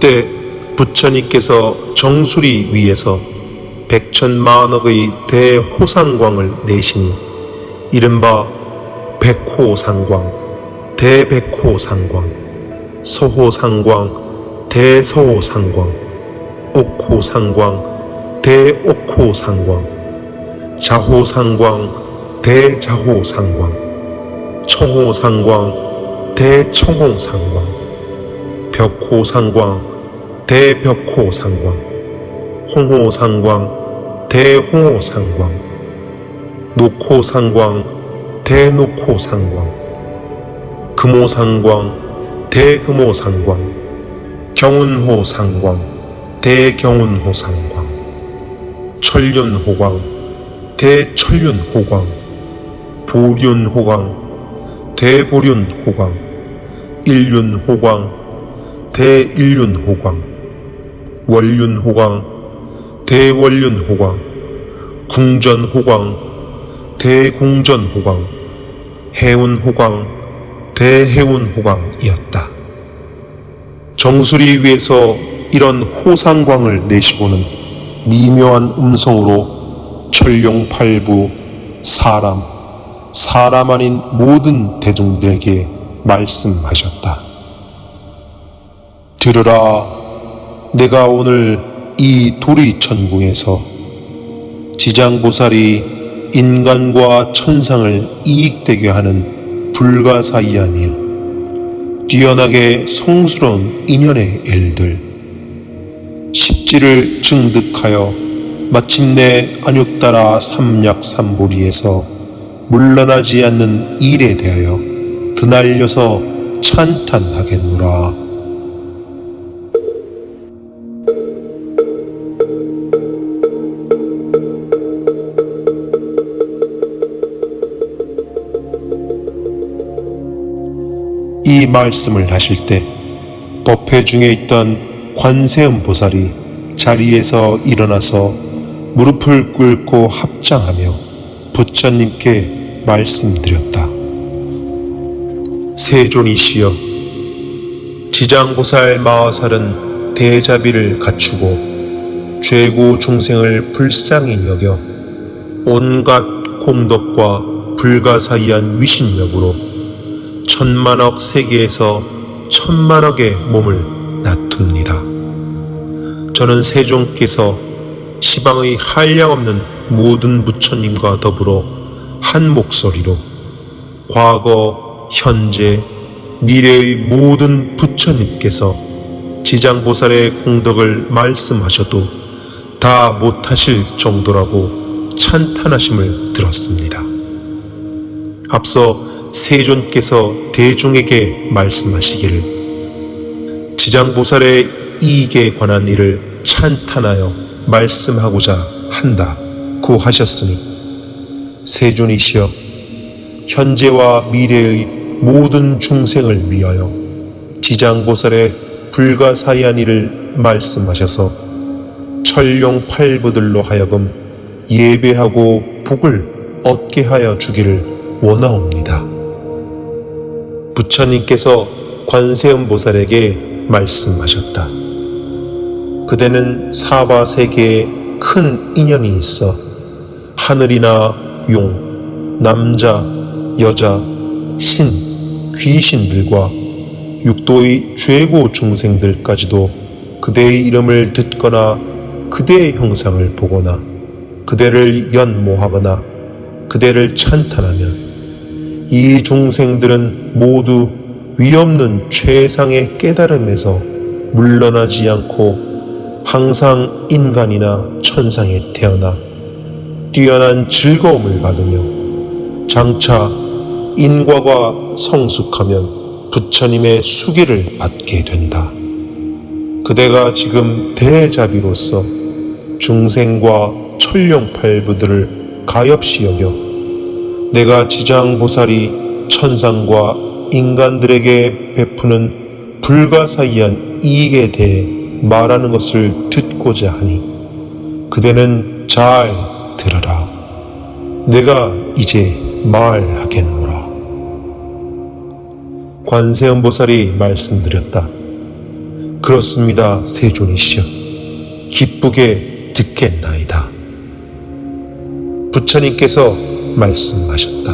그때 부처님께서 정수리 위에서 백천만억의 대호상광을 내시니 이른바 백호상광, 대백호상광, 서호상광, 대서호상광, 옥호상광, 대옥호상광, 자호상광, 대자호상광, 청호상광, 대청호상광, 벽호상광, 대벽호상광, 홍호상광, 대홍호상광, 녹호상광, 대녹호상광, 금호상광, 대금호상광, 경운호상광, 대경운호상광, 천륜호광, 대천륜호광, 보륜호광, 대보륜호광, 일륜호광, 대일륜호광, 월륜호광, 대월륜호광, 궁전호광, 대궁전호광, 해운호광, 대해운호광이었다. 정수리 위에서 이런 호상광을 내시고는 미묘한 음성으로 천룡팔부 사람, 사람 아닌 모든 대중들에게 말씀하셨다. 들으라, 내가 오늘 이 도리 천궁에서 지장보살이 인간과 천상을 이익되게 하는 불가사의한 일, 뛰어나게 성스러운 인연의 일들, 십지를 증득하여 마침내 안육따라 삼약삼보리에서 물러나지 않는 일에 대하여 드날려서 찬탄하겠노라. 이 말씀을 하실 때 법회 중에 있던 관세음 보살이 자리에서 일어나서 무릎을 꿇고 합장하며 부처님께 말씀드렸다. 세존이시여, 지장보살 마하살은 대자비를 갖추고 죄고 중생을 불쌍히 여겨 온갖 공덕과 불가사의한 위신력으로 천만억 세계에서 천만억의 몸을 나툽니다. 저는 세종께서 시방의 한량 없는 모든 부처님과 더불어 한 목소리로 과거, 현재, 미래의 모든 부처님께서 지장보살의 공덕을 말씀하셔도 다 못하실 정도라고 찬탄하심을 들었습니다. 앞서 세존께서 대중에게 말씀하시기를 지장보살의 이익에 관한 일을 찬탄하여 말씀하고자 한다 고 하셨으니 세존이시여 현재와 미래의 모든 중생을 위하여 지장보살의 불가사의한 일을 말씀하셔서 천룡 팔부들로 하여금 예배하고 복을 얻게 하여 주기를 원하옵니다. 부처님께서 관세음 보살에게 말씀하셨다. 그대는 사바 세계에 큰 인연이 있어 하늘이나 용, 남자, 여자, 신, 귀신들과 육도의 죄고 중생들까지도 그대의 이름을 듣거나 그대의 형상을 보거나 그대를 연모하거나 그대를 찬탄하면 이 중생들은 모두 위없는 최상의 깨달음에서 물러나지 않고 항상 인간이나 천상에 태어나 뛰어난 즐거움을 받으며 장차 인과가 성숙하면 부처님의 수기를 받게 된다. 그대가 지금 대자비로서 중생과 천룡팔부들을 가엾이 여겨 내가 지장보살이 천상과 인간들에게 베푸는 불가사의한 이익에 대해 말하는 것을 듣고자 하니 그대는 잘 들으라. 내가 이제 말하겠노라. 관세음보살이 말씀드렸다. 그렇습니다, 세존이시여. 기쁘게 듣겠나이다. 부처님께서 말씀하셨다.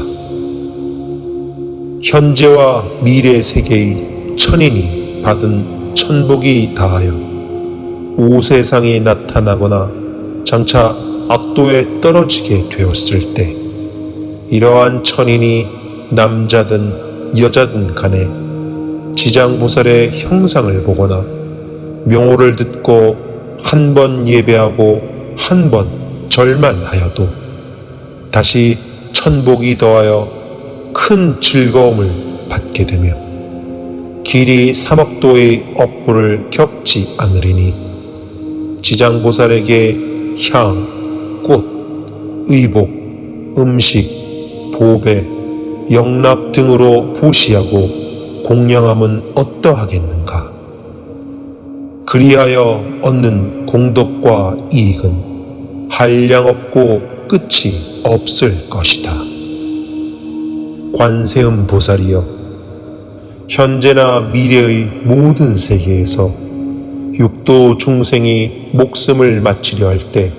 현재와 미래 세계의 천인이 받은 천복이 다하여 우세상이 나타나거나 장차 악도에 떨어지게 되었을 때 이러한 천인이 남자든 여자든 간에 지장보살의 형상을 보거나 명호를 듣고 한 번 예배하고 한 번 절만 하여도 다시 천복이 더하여 큰 즐거움을 받게 되며 길이 삼억도의 업보를 겪지 않으리니 지장보살에게 향, 꽃, 의복, 음식, 보배, 영락 등으로 보시하고 공양함은 어떠하겠는가? 그리하여 얻는 공덕과 이익은 한량 없고 끝이 없을 것이다. 관세음 보살이여, 현재나 미래의 모든 세계에서 육도 중생이 목숨을 마치려 할 때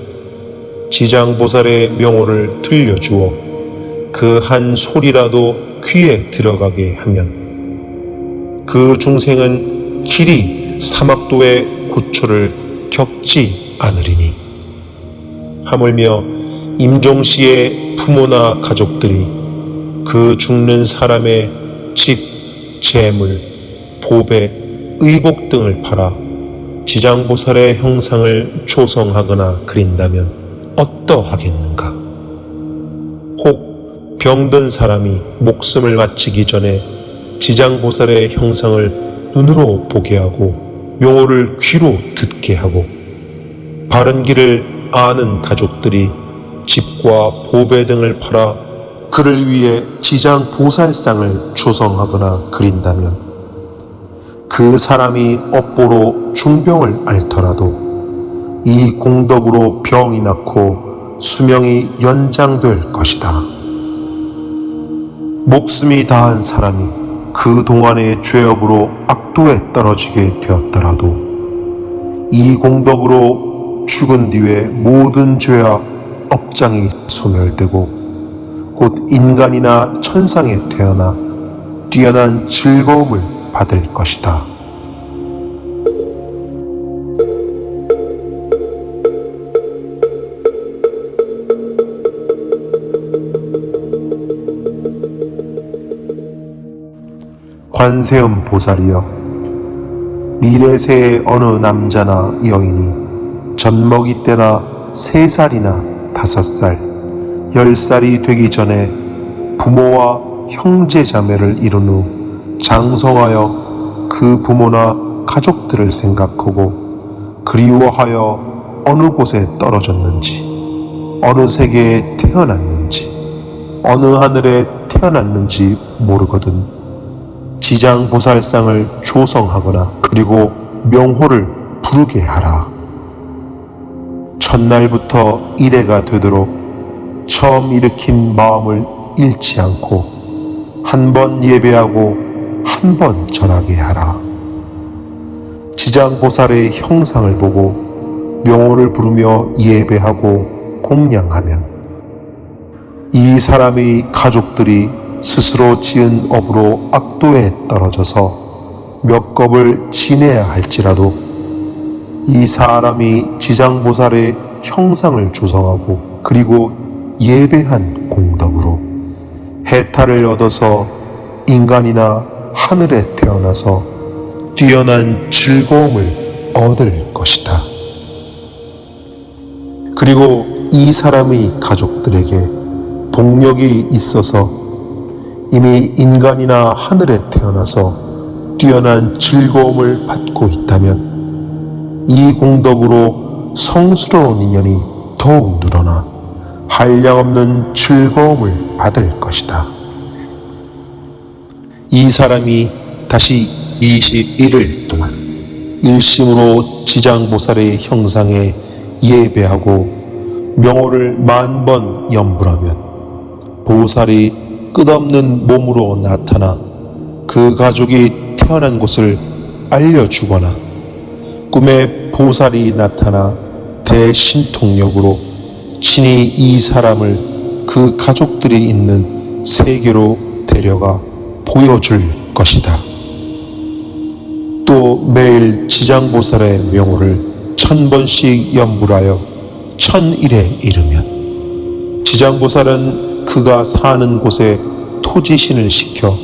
지장보살의 명호를 들려주어 그 한 소리라도 귀에 들어가게 하면 그 중생은 길이 사막도의 고초를 겪지 않으리니 하물며 임종 씨의 부모나 가족들이 그 죽는 사람의 집, 재물, 보배, 의복 등을 팔아 지장보살의 형상을 조성하거나 그린다면 어떠하겠는가? 혹 병든 사람이 목숨을 마치기 전에 지장보살의 형상을 눈으로 보게 하고 명호를 귀로 듣게 하고 바른 길을 아는 가족들이 집과 보배 등을 팔아 그를 위해 지장 보살상을 조성하거나 그린다면 그 사람이 업보로 중병을 앓더라도 이 공덕으로 병이 낫고 수명이 연장될 것이다. 목숨이 다한 사람이 그 동안의 죄업으로 악도에 떨어지게 되었더라도 이 공덕으로 죽은 뒤에 모든 죄악 업장이 소멸되고 곧 인간이나 천상에 태어나 뛰어난 즐거움을 받을 것이다. 관세음 보살이여 미래세의 어느 남자나 여인이 젖먹이 때나 세 살이나 다섯 살, 열 살이 되기 전에 부모와 형제 자매를 이룬 후 장성하여 그 부모나 가족들을 생각하고 그리워하여 어느 곳에 떨어졌는지, 어느 세계에 태어났는지, 어느 하늘에 태어났는지 모르거든. 지장보살상을 조성하거나 그리고 명호를 부르게 하라. 첫날부터 이래가 되도록 처음 일으킨 마음을 잃지 않고 한 번 예배하고 한번 절하게 하라. 지장보살의 형상을 보고 명호를 부르며 예배하고 공양하면 이 사람의 가족들이 스스로 지은 업으로 악도에 떨어져서 몇 겁을 지내야 할지라도 이 사람이 지장보살의 형상을 조성하고 그리고 예배한 공덕으로 해탈을 얻어서 인간이나 하늘에 태어나서 뛰어난 즐거움을 얻을 것이다. 그리고 이 사람의 가족들에게 복력이 있어서 이미 인간이나 하늘에 태어나서 뛰어난 즐거움을 받고 있다면 이 공덕으로 성스러운 인연이 더욱 늘어나 한량없는 즐거움을 받을 것이다. 이 사람이 다시 21일 동안 일심으로 지장보살의 형상에 예배하고 명호를 만 번 염불하면 보살이 끝없는 몸으로 나타나 그 가족이 태어난 곳을 알려주거나 꿈에 보살이 나타나 대신통력으로 친히 이 사람을 그 가족들이 있는 세계로 데려가 보여줄 것이다. 또 매일 지장보살의 명호를 천 번씩 연불하여 천일에 이르면 지장보살은 그가 사는 곳에 토지신을 시켜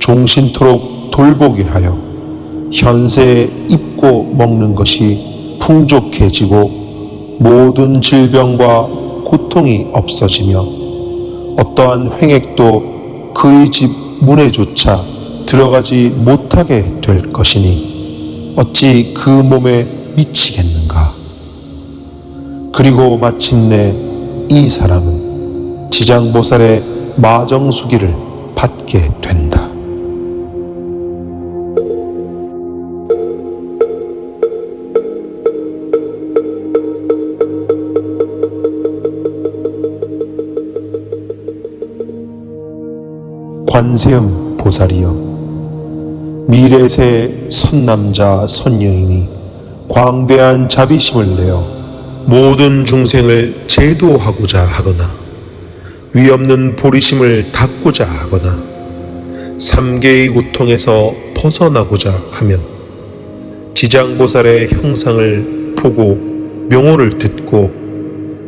종신토록 돌보게 하여 현세에 입고 먹는 것이 풍족해지고 모든 질병과 고통이 없어지며 어떠한 횡액도 그의 집 문에조차 들어가지 못하게 될 것이니 어찌 그 몸에 미치겠는가. 그리고 마침내 이 사람은 지장보살의 마정수기를 받게 된다. 관세음 보살이여 미래세 선남자 선여인이 광대한 자비심을 내어 모든 중생을 제도하고자 하거나 위없는 보리심을 닦고자 하거나 삼계의 고통에서 벗어나고자 하면 지장보살의 형상을 보고 명호를 듣고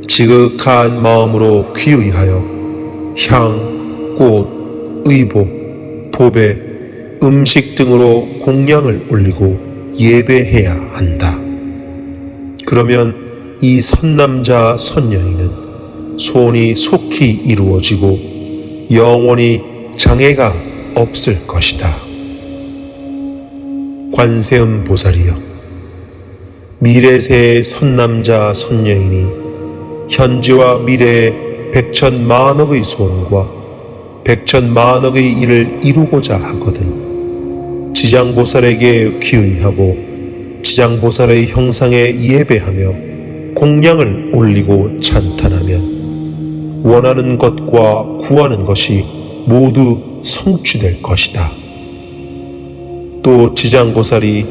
지극한 마음으로 귀의하여 향, 꽃, 의복, 보배, 음식 등으로 공양을 올리고 예배해야 한다. 그러면 이 선남자 선녀인은 소원이 속히 이루어지고 영원히 장애가 없을 것이다. 관세음 보살이여 미래세의 선남자 선녀인이 현지와 미래의 백천만억의 소원과 백천만억의 일을 이루고자 하거든 지장보살에게 기의하고 지장보살의 형상에 예배하며 공양을 올리고 찬탄하면 원하는 것과 구하는 것이 모두 성취될 것이다. 또 지장보살이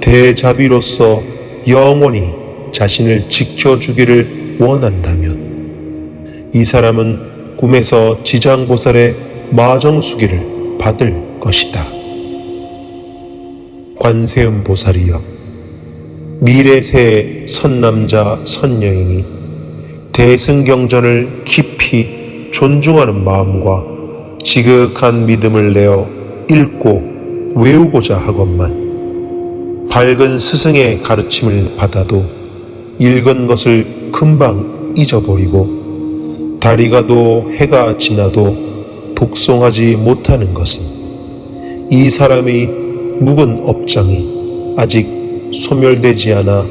대자비로서 영원히 자신을 지켜주기를 원한다면 이 사람은 꿈에서 지장보살의 마정수기를 받을 것이다. 관세음 보살이여 미래세 선남자 선여인이 대승경전을 깊이 존중하는 마음과 지극한 믿음을 내어 읽고 외우고자 하건만 밝은 스승의 가르침을 받아도 읽은 것을 금방 잊어버리고 달이 가도 해가 지나도 독송하지 못하는 것은 이 사람의 묵은 업장이 아직 소멸되지 않아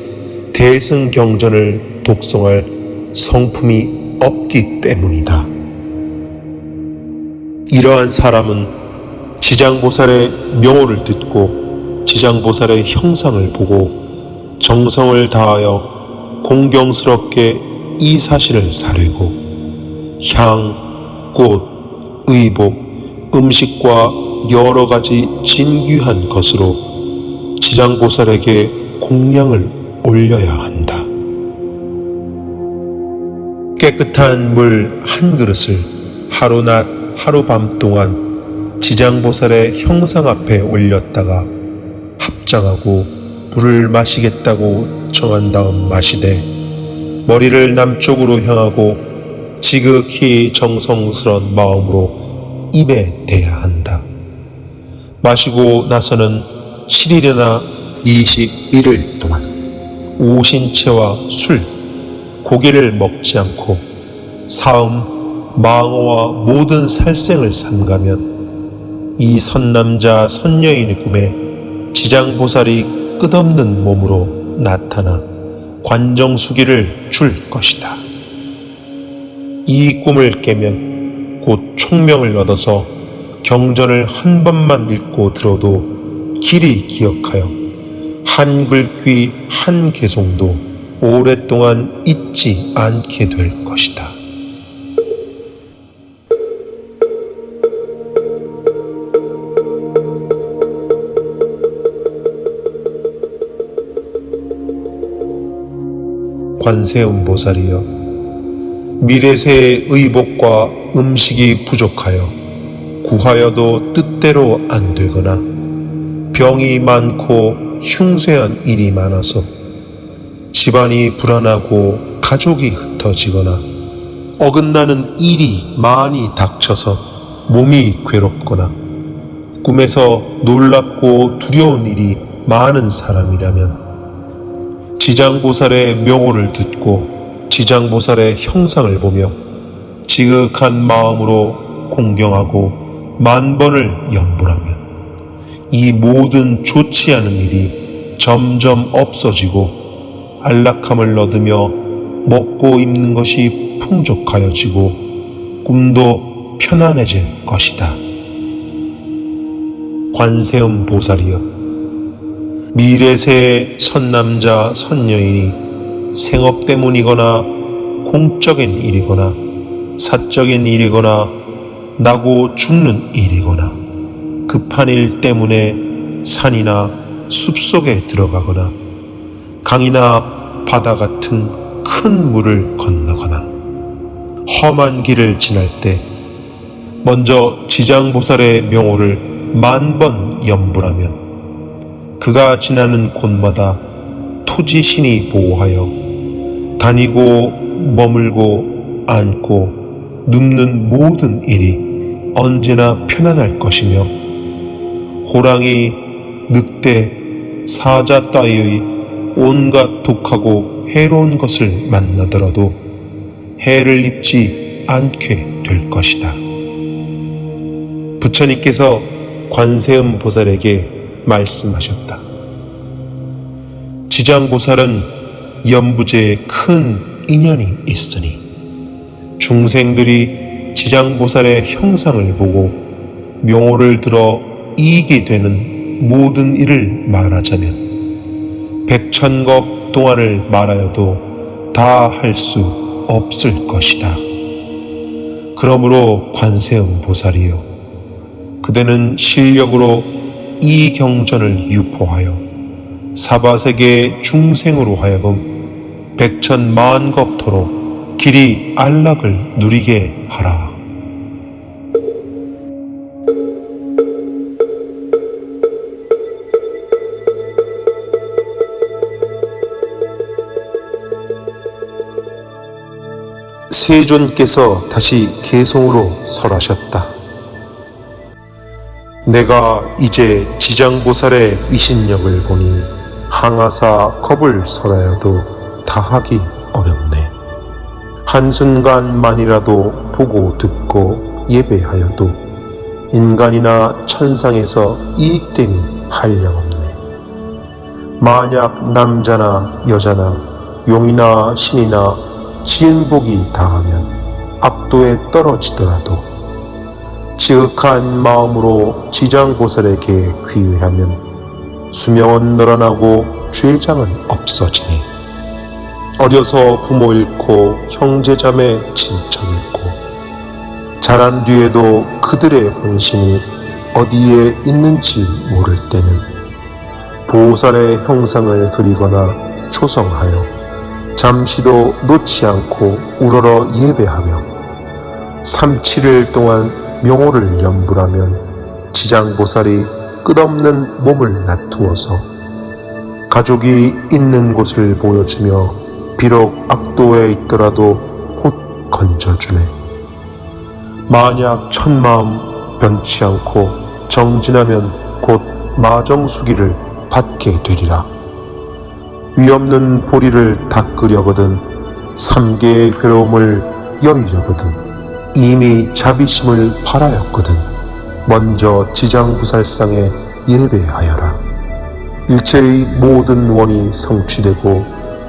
대승 경전을 독송할 성품이 없기 때문이다. 이러한 사람은 지장보살의 명호를 듣고 지장보살의 형상을 보고 정성을 다하여 공경스럽게 이 사실을 사르고 향, 꽃, 의복, 음식과 여러 가지 진귀한 것으로 지장보살에게 공양을 올려야 한다. 깨끗한 물 한 그릇을 하루낮 하루밤 동안 지장보살의 형상 앞에 올렸다가 합장하고 물을 마시겠다고 정한 다음 마시되 머리를 남쪽으로 향하고 지극히 정성스러운 마음으로 입에 대야 한다. 마시고 나서는 7일이나 21일 동안 오신채와 술, 고기를 먹지 않고 사음, 망어와 모든 살생을 삼가면 이 선남자 선여인의 꿈에 지장보살이 끝없는 몸으로 나타나 관정수기를 줄 것이다. 이 꿈을 깨면 곧 총명을 얻어서 경전을 한 번만 읽고 들어도 길이 기억하여 한 글귀 한 개송도 오랫동안 잊지 않게 될 것이다. 관세음보살이여 미래세의 의복과 음식이 부족하여 구하여도 뜻대로 안 되거나 병이 많고 흉쇄한 일이 많아서 집안이 불안하고 가족이 흩어지거나 어긋나는 일이 많이 닥쳐서 몸이 괴롭거나 꿈에서 놀랍고 두려운 일이 많은 사람이라면 지장보살의 명호를 듣고 지장보살의 형상을 보며 지극한 마음으로 공경하고 만 번을 염불하면 이 모든 좋지 않은 일이 점점 없어지고 안락함을 얻으며 먹고 입는 것이 풍족하여지고 꿈도 편안해질 것이다. 관세음 보살이여 미래세의 선남자 선여인이 생업 때문이거나 공적인 일이거나 사적인 일이거나 나고 죽는 일이거나 급한 일 때문에 산이나 숲속에 들어가거나 강이나 바다 같은 큰 물을 건너거나 험한 길을 지날 때 먼저 지장보살의 명호를 만 번 염불하면 그가 지나는 곳마다 토지신이 보호하여 다니고 머물고 앉고 눕는 모든 일이 언제나 편안할 것이며 호랑이, 늑대, 사자 따위의 온갖 독하고 해로운 것을 만나더라도 해를 입지 않게 될 것이다. 부처님께서 관세음 보살에게 말씀하셨다. 지장 보살은 연부제에 큰 인연이 있으니 중생들이 지장 보살의 형상을 보고 명호를 들어 이익이 되는 모든 일을 말하자면 백천겁 동안을 말하여도 다 할 수 없을 것이다. 그러므로 관세음 보살이여 그대는 실력으로 이 경전을 유포하여 사바세계 중생으로 하여금 백천만 겁토록 길이 안락을 누리게 하라. 세존께서 다시 개송으로 설하셨다. 내가 이제 지장보살의 위신력을 보니 항아사 겁을 설하여도 다하기 어렵네. 한순간만이라도 보고 듣고 예배하여도 인간이나 천상에서 이익됨이 한량없네. 만약 남자나 여자나 용이나 신이나 지은복이 다하면 압도에 떨어지더라도 지극한 마음으로 지장보살에게 귀의하면 수명은 늘어나고 죄장은 없어지니 어려서 부모 잃고 형제자매 친척 잃고 자란 뒤에도 그들의 혼신이 어디에 있는지 모를 때는 보살의 형상을 그리거나 초성하여 잠시도 놓지 않고 우러러 예배하며 3, 7일 동안 명호를 염불하면 지장보살이 끝없는 몸을 나투어서 가족이 있는 곳을 보여주며 비록 악도에 있더라도 곧 건져주네. 만약 천마음 변치 않고 정진하면 곧 마정수기를 받게 되리라. 위없는 보리를 닦으려거든 삼계의 괴로움을 여의려거든 이미 자비심을 바라였거든 먼저 지장부살상에 예배하여라. 일체의 모든 원이 성취되고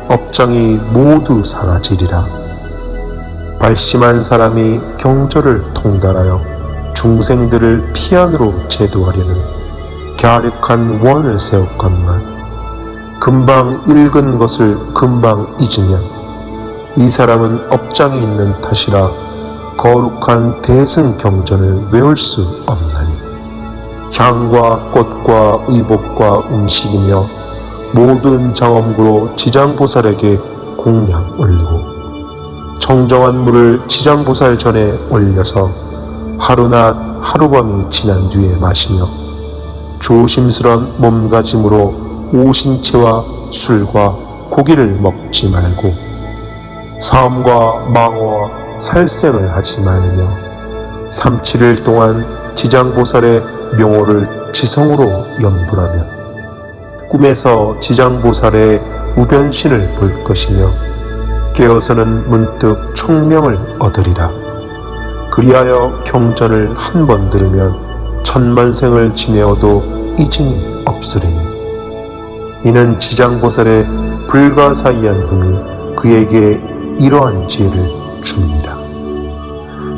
업장이 모두 사라지리라. 발심한 사람이 경절을 통달하여 중생들을 피안으로 제도하려는 갸륵한 원을 세웠건만 금방 읽은 것을 금방 잊으면 이 사람은 업장이 있는 탓이라 거룩한 대승경전을 외울 수 없나니 향과 꽃과 의복과 음식이며 모든 장엄구로 지장보살에게 공양 올리고 정정한 물을 지장보살 전에 올려서 하루낮 하루밤이 지난 뒤에 마시며 조심스런 몸가짐으로 오신채와 술과 고기를 먹지 말고 사음과 망어와 살생을 하지 말며 삼칠일 동안 지장보살의 명호를 지성으로 염불하면 꿈에서 지장보살의 우변신을 볼 것이며 깨어서는 문득 총명을 얻으리라. 그리하여 경전을 한 번 들으면 천만생을 지내어도 이징이 없으리니 이는 지장보살의 불가사의한 흠이 그에게 이러한 지혜를 줌이니라.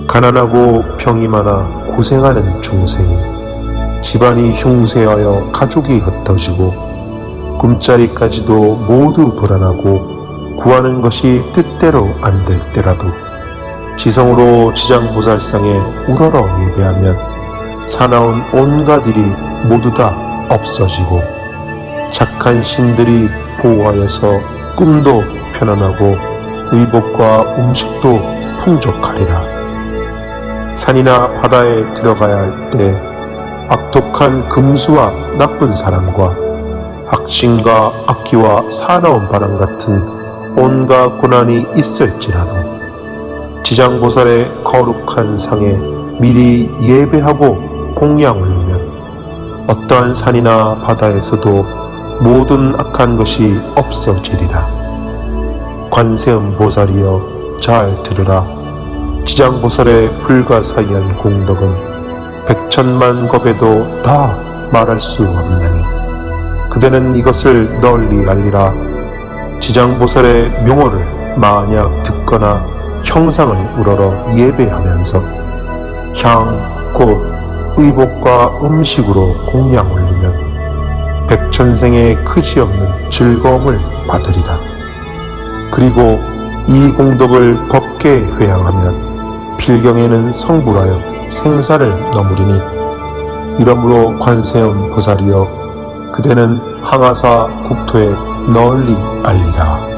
가난하고 병이 많아 고생하는 중생이 집안이 흉쇄하여 가족이 흩어지고 꿈자리까지도 모두 불안하고 구하는 것이 뜻대로 안 될 때라도 지성으로 지장보살상에 우러러 예배하면 사나운 온갖 일이 모두 다 없어지고 착한 신들이 보호하여서 꿈도 편안하고 의복과 음식도 풍족하리라. 산이나 바다에 들어가야 할 때 악독한 금수와 나쁜 사람과 악신과 악기와 사나운 바람 같은 온갖 고난이 있을지라도 지장보살의 거룩한 상에 미리 예배하고 공양 올리면 어떠한 산이나 바다에서도 모든 악한 것이 없어지리라. 관세음 보살이여 잘 들으라. 지장보살의 불가사의한 공덕은 백천만 겁에도 다 말할 수 없나니 그대는 이것을 널리 알리라. 지장보살의 명호를 만약 듣거나 형상을 우러러 예배하면서 향, 곧 의복과 음식으로 공양 올리면 백천생의 크지없는 즐거움을 받으리라. 그리고 이 공덕을 법게 회양하면 필경에는 성불하여 생사를 넘으리니 이러므로 관세음 보살이여 그대는 항아사 국토에 널리 알리라.